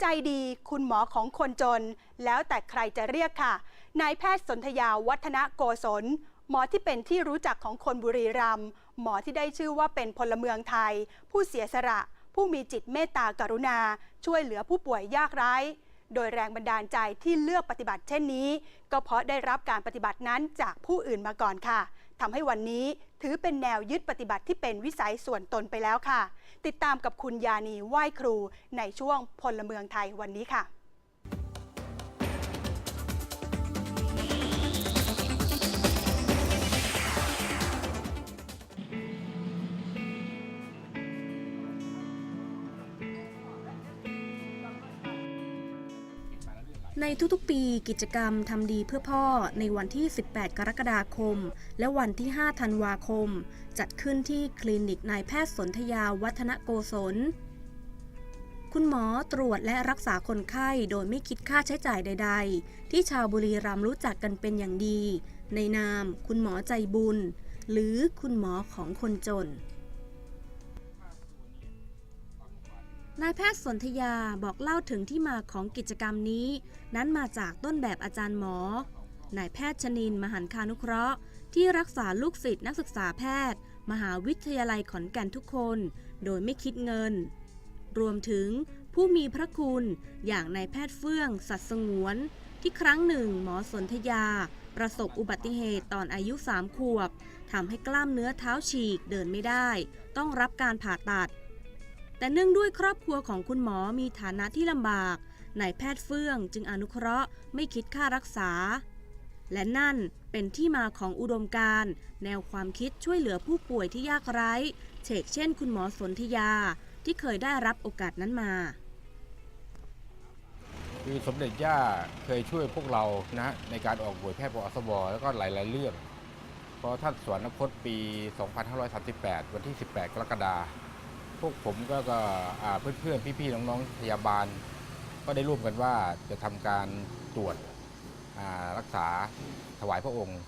ใจดีคุณหมอของคนจน แล้วแต่ใครจะเรียกค่ะ นายแพทย์สนธยาวัฒนโกศล หมอที่เป็นที่รู้จักของคนบุรีรัมย์หมอที่ได้ชื่อว่าเป็นพลเมืองไทย ผู้เสียสละ ผู้มีจิตเมตตากรุณา ช่วยเหลือผู้ป่วยยากไร้ โดยแรงบันดาลใจที่เลือกปฏิบัติเช่นนี้ ก็เพราะได้รับการปฏิบัตินั้นจากผู้อื่นมาก่อนค่ะ ทำให้วันนี้ถือเป็นแนวยึดปฏิบัติที่เป็นวิสัยส่วนตนไปแล้วค่ะ ติดตามกับคุณยานีไหว้ครูในช่วงพลเมืองไทยวันนี้ค่ะ ในทุกๆปีกิจกรรมทำดีเพื่อพ่อในวันที่ 18 กรกฎาคม และวันที่ 5 ธันวาคม จัดขึ้นที่คลินิกนายแพทย์สนธยาวัฒนโกศล คุณหมอตรวจและรักษาคนไข้โดยไม่คิดค่าใช้จ่ายใดๆ ที่ชาวบุรีรัมย์รู้จักกันเป็นอย่างดี ในนามคุณหมอใจบุญ หรือคุณหมอของคนจน นายแพทย์สนธยาบอกเล่าถึงที่มาของกิจกรรมนี้ นั้นมาจากต้นแบบอาจารย์หมอ นายแพทย์ชนินมหันคานุเคราะห์ ที่รักษาลูกศิษย์นักศึกษาแพทย์ มหาวิทยาลัยขอนแก่นทุกคน โดยไม่คิดเงิน รวมถึงผู้มีพระคุณอย่างนายแพทย์เฟื่อง สัตว์สงวน ที่ครั้งหนึ่งหมอสนธยา ประสบอุบัติเหตุตอนอายุสามขวบทำให้กล้ามเนื้อเท้าฉีกเดินไม่ได้ ต้องรับการผ่าตัด แต่เนื่องด้วยครอบครัวของคุณหมอมีฐานะที่ลำบากนายแพทย์เฟื่องจึงอนุเคราะห์ไม่คิดค่ารักษา และนั่นเป็นที่มาของอุดมการณ์แนวความคิดช่วยเหลือผู้ป่วยที่ยากไร้เชกเช่นคุณหมอสนธยาที่เคยได้รับโอกาสนั้นมาคือสมเด็จย่าเคยช่วยพวกเรานะในการออกบวยแพทย์ปอสบแล้วก็หลาย ๆ เรื่อง เพราะท่านสวรรคตปี 2538 วันที่ 18 กรกฎาคม พวกผมก็ก็อ่าเพื่อนๆพี่ๆน้องๆพยาบาล ก็ได้ร่วมกันว่าจะทำการตรวจรักษาถวายพระองค์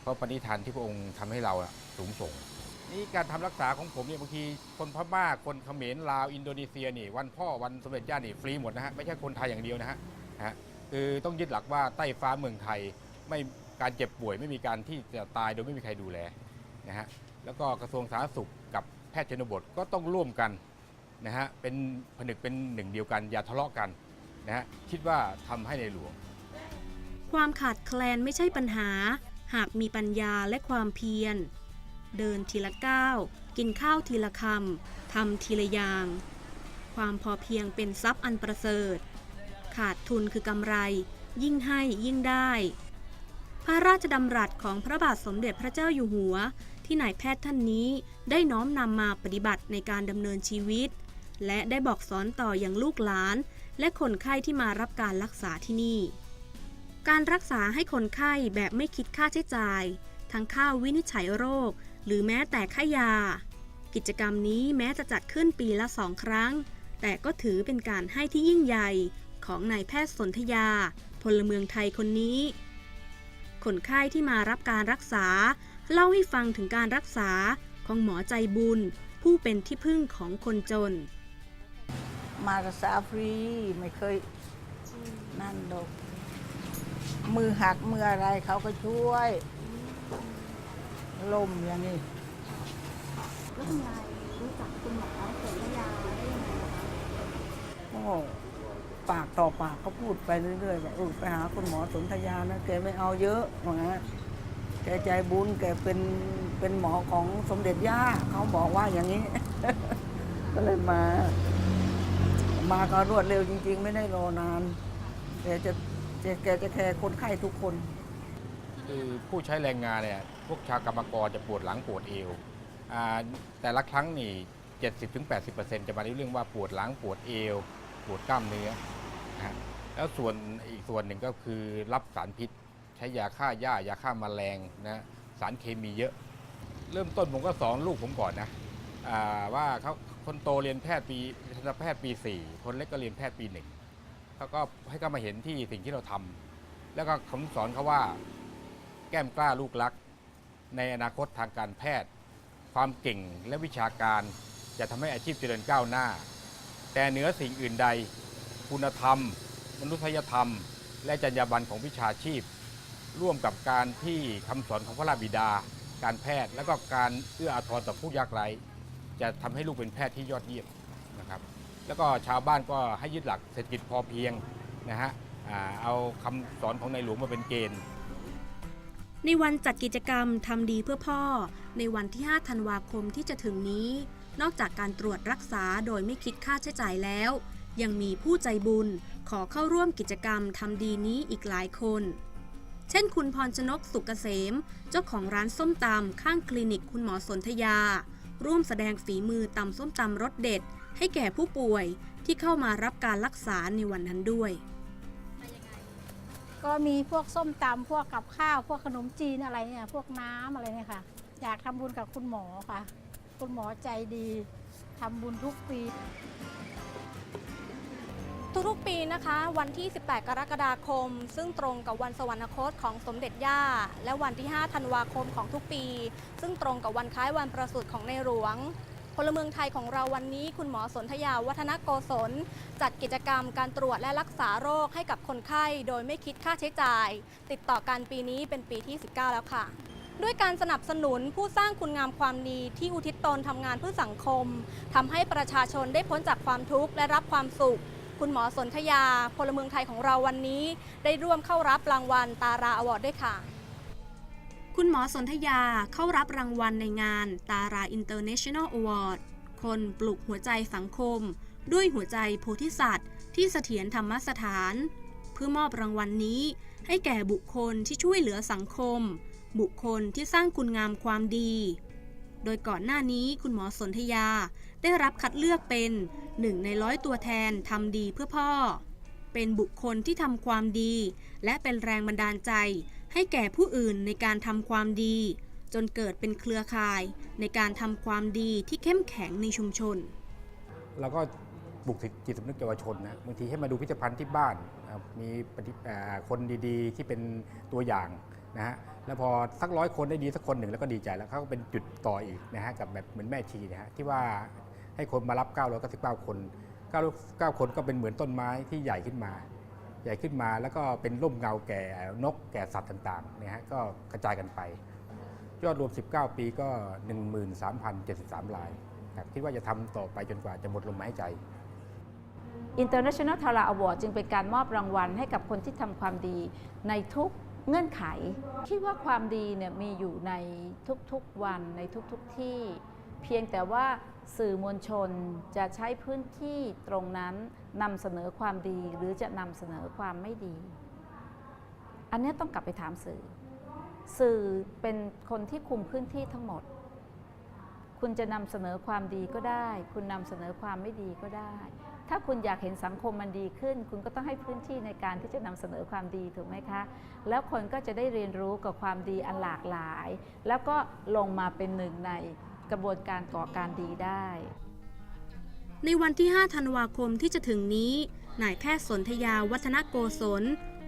เพราะปณิธานที่พระองค์ทำให้เราสูงส่งนี่การทำรักษาของผมเนี่ยบางทีคนพม่าคนเขมรลาวอินโดนีเซียนี่วันพ่อวันสมเด็จย่านี่ฟรีหมดนะฮะไม่ใช่คนไทยอย่างเดียวนะฮะฮะคือต้องยึดหลักว่าใต้ฟ้าเมืองไทยไม่การเจ็บป่วยไม่มีการที่จะตายโดยไม่มีใครดูแลนะฮะแล้วก็กระทรวงสาธารณสุขกับ พทย์ชนบทก็ต้องร่วมกันนะฮะเป็นผนึกเป็นหนึ่งเดียวกัน อย่าทะเลาะกันนะฮะคิดว่าทำให้ในหลวง ความขาดแคลนไม่ใช่ปัญหา หากมีปัญญาและความเพียร เดินทีละก้าวกินข้าวทีละคำทำทีละอย่าง ความพอเพียงเป็นทรัพย์อันประเสริฐ ขาดทุนคือกำไร ยิ่งให้ยิ่งได้ พระราชดำรัสของพระบาทสมเด็จพระเจ้าอยู่หัว ที่นายแพทย์ท่านนี้ได้น้อมนำมาปฏิบัติในการดำเนินชีวิต และได้บอกสอนต่ออย่างลูกหลาน และคนไข้ที่มารับการรักษาที่นี่ การรักษาให้คนไข้แบบไม่คิดค่าใช้จ่าย ทั้งค่าวินิจฉัยโรค หรือแม้แต่ค่ายา กิจกรรมนี้แม้จะจัดขึ้นปีละสองครั้ง แต่ก็ถือเป็นการให้ที่ยิ่งใหญ่ของนายแพทย์สนธยา พลเมืองไทยคนนี้ คนไข้ที่มารับการรักษา เล่าให้ฟังถึงการรักษาของหมอใจบุญ ผู้เป็นที่พึ่งของคนจน มารักษาฟรีไม่เคยนั่นดอกมือหักมืออะไรเขาก็ช่วยลมอย่างนี้แล้วคุณยายรู้จักคุณหมอสนธยาได้ยังไงคะก็ปากต่อปากเขาพูดไปเรื่อยๆว่าเออไปหาคุณหมอสนธยานะแกไม่เอาเยอะว่างั้น แกใจบุญแกเป็นเป็นหมอของสมเด็จย่าเขาบอกว่าอย่างนี้ ก็เลยมา มาก็รวดเร็วจริง ๆ ไม่ได้รอนานแกจะแกจะแคร์คนไข้ทุกคน คือผู้ใช้แรงงานเนี่ยพวกชาวกรรมกรจะปวดหลังปวดเอวแต่ละครั้งนี่70-80%จะมาในเรื่องว่าปวดหลังปวดเอว ปวดกล้ามเนื้อแล้วส่วนอีกส่วนหนึ่งก็คือรับสารพิษ ใช้ยาฆ่าหญ้ายาฆ่ามาแมลงนะสารเคมีเยอะ เริ่มต้นผมก็สอนลูกผมก่อนนะว่าเขาคนโตเรียนแพทย์ปีทันตแพทย์ปี 4 คนเล็กก็เรียนแพทย์ปีหนึ่งเขาก็ให้เขามาเห็นที่สิ่งที่เราทำแล้วก็ผมสอนเขาว่าแก้มกล้าลูกรัก ในอนาคตทางการแพทย์ ความเก่งและวิชาการจะทำให้อาชีพเจริญก้าวหน้า แต่เหนือสิ่งอื่นใด คุณธรรม มนุษยธรรม และจรรยาบรรณของวิชาชีพ ร่วมกับการที่คำสอนของพระราบิดา การแพทย์ และก็การเอื้ออาทรต่อผู้ยากไร้จะทำให้ลูกเป็นแพทย์ที่ยอดเยี่ยมนะครับ แล้วก็ชาวบ้านก็ให้ยึดหลักเศรษฐกิจพอเพียงนะฮะเอาคำสอนของในหลวงมาเป็นเกณฑ์ ในวันจัดกิจกรรมทำดีเพื่อพ่อ ในวันที่ 5 ธันวาคมที่จะถึงนี้ นอกจากการตรวจรักษาโดยไม่คิดค่าใช้จ่ายแล้ว ยังมีผู้ใจบุญขอเข้าร่วมกิจกรรมทำดีนี้อีกหลายคน เช่นคุณพรชนกสุกเกษม เจ้าของร้านส้มตำข้างคลินิกคุณหมอสนธยา ร่วมแสดงฝีมือตำส้มตำรสเด็ด ให้แก่ผู้ป่วยที่เข้ามารับการรักษาในวันนั้นด้วย ก็มีพวกส้มตำพวกกับข้าว พวกขนมจีนอะไรเนี่ยพวกน้ำอะไรเนี่ยค่ะ อยากทำบุญกับคุณหมอค่ะ คุณหมอใจดีทำบุญทุกปี ทุกๆปีนะคะ วันที่ 18 กรกฎาคม ซึ่งตรงกับวันสวรรคตของสมเด็จย่า และวันที่ 5 ธันวาคมของทุกปี ซึ่งตรงกับวันคล้ายวันประสูติของในหลวงพลเมืองไทยของเราวันนี้คุณหมอสนธยาวัฒนโกศล จัดกิจกรรมการตรวจและรักษาโรคให้กับคนไข้ โดยไม่คิดค่าใช้จ่าย ติดต่อกันปีนี้เป็นปีที่ 19 แล้วค่ะ ด้วยการสนับสนุนผู้สร้างคุณงามความดีที่อุทิศตนทำงานเพื่อสังคมทำให้ประชาชนได้พ้นจากความทุกข์และรับความสุข คุณหมอสนธยา พลเมืองไทยของเราวันนี้ ได้ร่วมเข้ารับรางวัลตาราอวอร์ดด้วยค่ะ คุณหมอสนธยาเข้ารับรางวัลในงานตาราอินเตอร์เนชั่นแนลอวอร์ดคนปลุกหัวใจสังคม ด้วยหัวใจโพธิสัตว์ ที่เสถียรธรรมสถาน เพื่อมอบรางวัลนนี้ ให้แก่บุคคลที่ช่วยเหลือสังคม บุคคลที่สร้างคุณงามความดี โดยก่อนหน้านี้คุณหมอสนธยา ได้รับคัดเลือกเป็นหนึ่งในร้อยตัวแทนทำดีเพื่อพ่อ เป็นบุคคลที่ทำความดี และเป็นแรงบันดาลใจ ให้แก่ผู้อื่นในการทำความดี จนเกิดเป็นเครือข่าย ในการทำความดีที่เข้มแข็งในชุมชน เราก็ปลุกจิตสำนึกเยาวชนนะบางทีให้มาดูพิพิธภัณฑ์ที่บ้าน มีคนดีๆที่เป็นตัวอย่าง นะฮะแล้วพอสักร้อยคนได้ดีสักคนหนึ่งแล้วก็ดีใจแล้วเขาก็เป็นจุดต่ออีกนะฮะกับแบบเหมือนแม่ชีนะฮะที่ว่าให้คนมารับ 999 คน9คนก็เป็นเหมือนต้นไม้ที่ใหญ่ขึ้นมา ใหญ่ขึ้นมาแล้วก็เป็นร่มเงาแก่นกแก่สัตว์ต่างๆนะฮะก็กระจายกันไป ยอดรวม 19 ปีก็ 13,073 รายครับคิดว่าจะทำต่อไปจนกว่าจะหมดลมหายใจ International Tara Award จึงเป็นการมอบรางวัลให้กับคนที่ทำความดีในทุก เงื่อนไข คิดว่าความดีเนี่ยมีอยู่ในทุกๆวันในทุกๆที่ เพียงแต่ว่าสื่อมวลชนจะใช้พื้นที่ตรงนั้นนำเสนอความดีหรือจะนำเสนอความไม่ดี อันนี้ต้องกลับไปถามสื่อ สื่อเป็นคนที่คุมพื้นที่ทั้งหมด คุณจะนำเสนอความดีก็ได้ คุณนำเสนอความไม่ดีก็ได้ ถ้าคุณอยากเห็นสังคมมันดีขึ้น คุณก็ต้องให้พื้นที่ในการที่จะนำเสนอความดีถูกไหมคะ แล้วคนก็จะได้เรียนรู้กับความดีอันหลากหลาย แล้วก็ลงมาเป็นหนึ่งในกระบวนการก่อการดีได้ ในวันที่ 5 ธันวาคมที่จะถึงนี้ นายแพทย์สนธยาวัฒนโกศล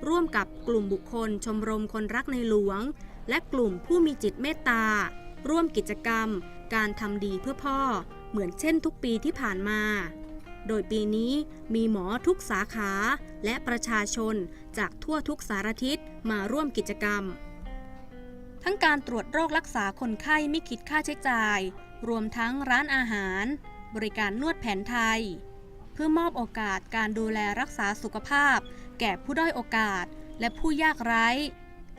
ร่วมกับกลุ่มบุคคลชมรมคนรักในหลวง และกลุ่มผู้มีจิตเมตตา ร่วมกิจกรรม การทำดีเพื่อพ่อ เหมือนเช่นทุกปีที่ผ่านมา โดยปีนี้มีหมอทุกสาขาและประชาชนจากทั่วทุกสารทิศมาร่วมกิจกรรม ทั้งการตรวจโรครักษาคนไข้ไม่คิดค่าใช้จ่าย รวมทั้งร้านอาหาร บริการนวดแผนไทย เพื่อมอบโอกาสการดูแลรักษาสุขภาพ แก่ผู้ด้อยโอกาสและผู้ยากไร้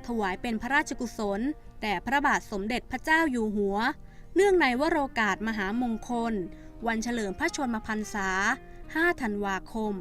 ถวายเป็นพระราชกุศลแต่พระบาทสมเด็จพระเจ้าอยู่หัว เนื่องในวโรกาสมหามงคล วันเฉลิมพระชนมพรรษา 5 ธันวาคม